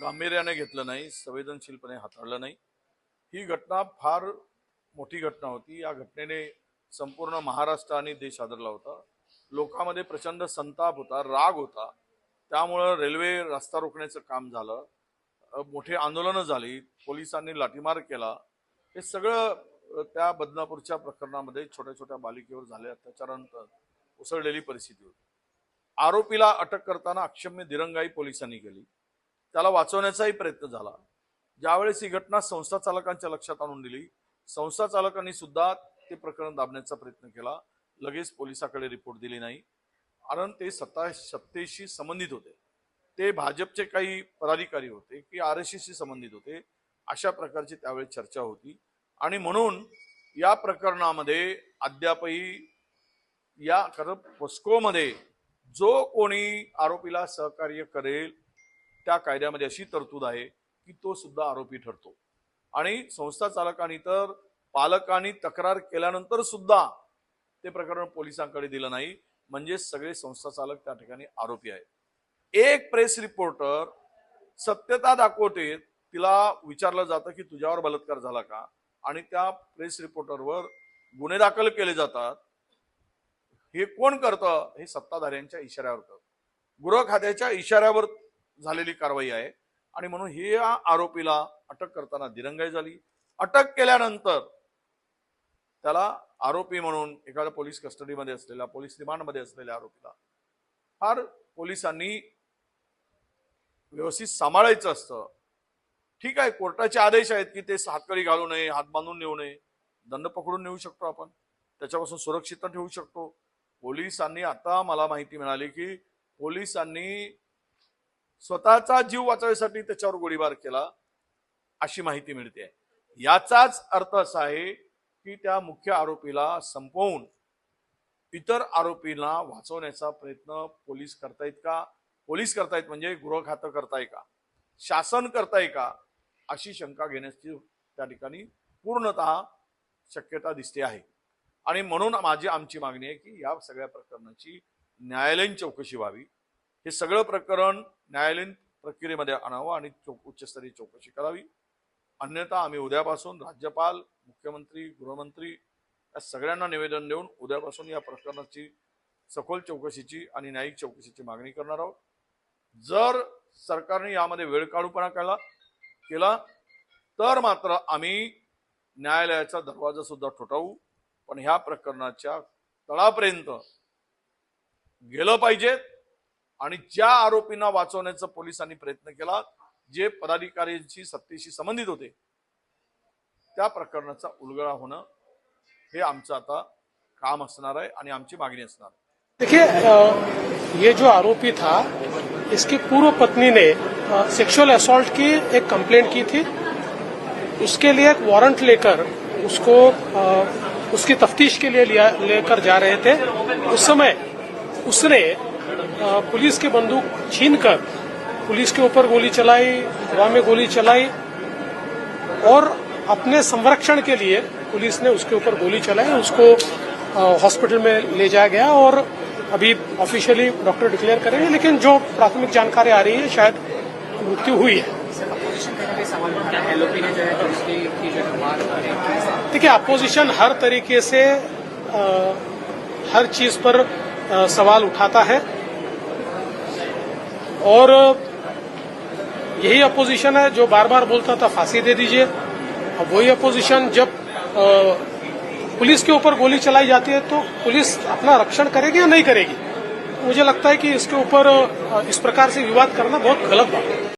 गांभीर्याने घेतलं नाही संवेदनशीलपणे हाताळलं नाही. ही घटना फार मोठी घटना होती. या घटनेने संपूर्ण महाराष्ट्र आणि देश हादरला होता. लोकांमध्ये प्रचंड संताप होता राग होता. त्यामुळं रेल्वे रस्ता रोखण्याचं काम झालं. मोठे आंदोलनं झाली. पोलिसांनी लाठीमार केला. हे सगळं त्या बदनापूरच्या प्रकरणामध्ये छोट्या छोट्या बालिकेवर झाले अत्याचारानंतर उसळलेली परिस्थिती होती. आरोपीला अटक करताना अक्षम्य दिरंगाई पोलिसांनी केली. त्याला वाचवण्याचाही प्रयत्न झाला. ज्यावेळेस ही घटना संस्था चालकांच्या लक्षात आणून दिली संस्था चालकांनी सुद्धा ते प्रकरण दाबण्याचा प्रयत्न केला. लगेच पोलिसाकडे रिपोर्ट दिली नाही. कारण ते सत्ता सत्तेशी संबंधित होते. ते भाजपचे काही पदाधिकारी होते की आर एस एसशी संबंधित होते अशा प्रकारची त्यावेळी चर्चा होती. आणि म्हणून या प्रकरणामध्ये अद्यापही या खरं पोस्कोमध्ये जो कोणी आरोपीला सहकार्य करेल त्या कायद्यामध्ये अशी तरतूद आहे की तो सुद्धा आरोपी ठरतो. आणि संस्था चालकांनी तर पालकांनी तक्रार केल्यानंतर सुद्धा ते प्रकरण पोलिसांकडे दिलं नाही. म्हणजे सगळे संस्था चालक त्या ठिकाणी आरोपी आहेत. एक प्रेस रिपोर्टर सत्यता दाखवते तिला विचारलं जातं की तुझ्यावर बलात्कार झाला का? आणि त्या प्रेस रिपोर्टरवर गुन्हे दाखल केले जातात. हे कोण करतं? हे सत्ताधाऱ्यांच्या इशाऱ्यावर करतं. गृह खात्याच्या इशाऱ्यावर झालेली कारवाई आहे. आणि म्हणून हे या आरोपीला अटक करताना दिरंगाई झाली. अटक केल्यानंतर त्याला आरोपी म्हणून एखाद्या पोलीस कस्टडीमध्ये असलेल्या पोलीस रिमांडमध्ये असलेल्या आरोपीला फार पोलिसांनी व्यवस्थित सांभाळायचं असतं. ठीक आहे कोर्टाचे आदेश आहेत की ते हातकडी घालू नये हात बांधून नेऊ नये दंड पकडून नेऊ शकतो आपण. त्याच्यापासून सुरक्षित ठेवू शकतो. पोलिसांनी आता मला माहिती मिळाली की पोलिसांनी स्वतःचा जीव वाचवण्यासाठी त्याच्यावर गोळीबार केला अशी माहिती मिळते. याचाच अर्थ असा आहे की त्या मुख्य आरोपीला संपवून इतर आरोपींना वाचवण्याचा प्रयत्न पोलीस करतायत का? पोलीस करतायत म्हणजे गृह खातं करताय का? शासन करताय का? अशी शंका घेण्याची त्या ठिकाणी पूर्णतः शक्यता दिसते आहे. आणि म्हणून माझी आमची मागणी आहे की या सगळ्या प्रकरणाची न्यायालयीन चौकशी व्हावी. हे सगळं प्रकरण न्यायालयीन प्रक्रियेमध्ये आणावं आणि चौक उच्चस्तरीय चौकशी करावी. अन्यथा आम्ही उद्यापासून राज्यपाल मुख्यमंत्री गृहमंत्री या सगळ्यांना निवेदन देऊन उद्यापासून या प्रकरणाची सखोल चौकशीची आणि न्यायिक चौकशीची मागणी करणार आहोत. जर सरकारने यामध्ये वेळ काढूपणा केला केला तर मात्र आम्ही न्यायालयाचा दरवाजा सुद्धा ठोठावू. पण ह्या प्रकरणाच्या तळापर्यंत गेलं पाहिजेत आणि ज्या आरोपींना वाचवण्याचा पोलिसांनी प्रयत्न केला जे पदाधिकाऱ्यांशी सत्तेशी संबंधित होते त्या प्रकरणाचा उलगडा होणं हे आमचं आता काम असणार आहे आणि आमची मागणी असणार देखिए ये जो आरोपी था इसकी पूर्व पत्नी ने सेक्सुअल असॉल्ट की एक कंप्लेंट की थी। उसके लिए एक वारंट लेकर उसको आ, उसकी तफ्तीश के लिए लेकर जा रहे थे। उस समय उसने पुलिस की बंदूक छीनकर पुलिस के ऊपर गोली चलाई हवा में गोली चलाई और अपने संरक्षण के लिए पुलिस ने उसके ऊपर गोली चलाई उसको हॉस्पिटल में ले जाया गया और अभी ऑफिशियली डॉक्टर डिक्लेयर करेंगे लेकिन जो प्राथमिक जानकारी आ रही है शायद मृत्यु हुई है। करें देखिए अपोजिशन हर तरीके से अ, हर चीज़ पर अ, सवाल उठाता है। और यही अपोजिशन है, जो बार बार बोलता था, फांसी दे दीजिए। अब वही अपोजिशन जब पुलिस के ऊपर गोली चलाई जाती है तो पुलिस अपना रक्षण करेगी या नहीं करेगी? मुझे लगता है कि इसके ऊपर इस प्रकार से विवाद करना बहुत गलत बात है।